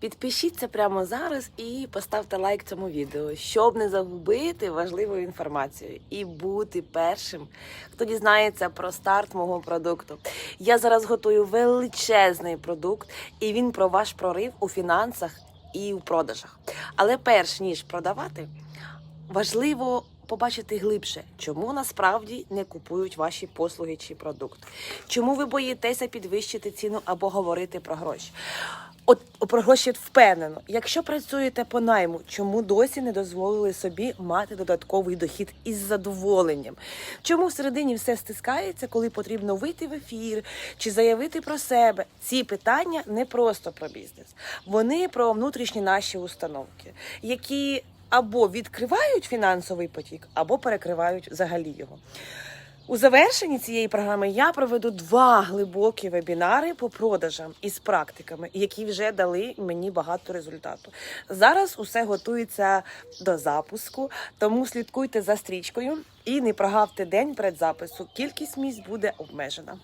Підпишіться прямо зараз і поставте лайк цьому відео, щоб не загубити важливу інформацію і бути першим, хто дізнається про старт мого продукту. Я зараз готую величезний продукт, і він про ваш прорив у фінансах і у продажах. Але перш ніж продавати, важливо побачити глибше, чому насправді не купують ваші послуги чи продукт. Чому ви боїтеся підвищити ціну або говорити про гроші? От про гроші впевнено. Якщо працюєте по найму, чому досі не дозволили собі мати додатковий дохід із задоволенням? Чому всередині все стискається, коли потрібно вийти в ефір чи заявити про себе? Ці питання не просто про бізнес, вони про внутрішні наші установки, які або відкривають фінансовий потік, або перекривають взагалі його. У завершенні цієї програми я проведу два глибокі вебінари по продажам із практиками, які вже дали мені багато результату. Зараз усе готується до запуску, тому слідкуйте за стрічкою і не прогавте день перед запису. Кількість місць буде обмежена.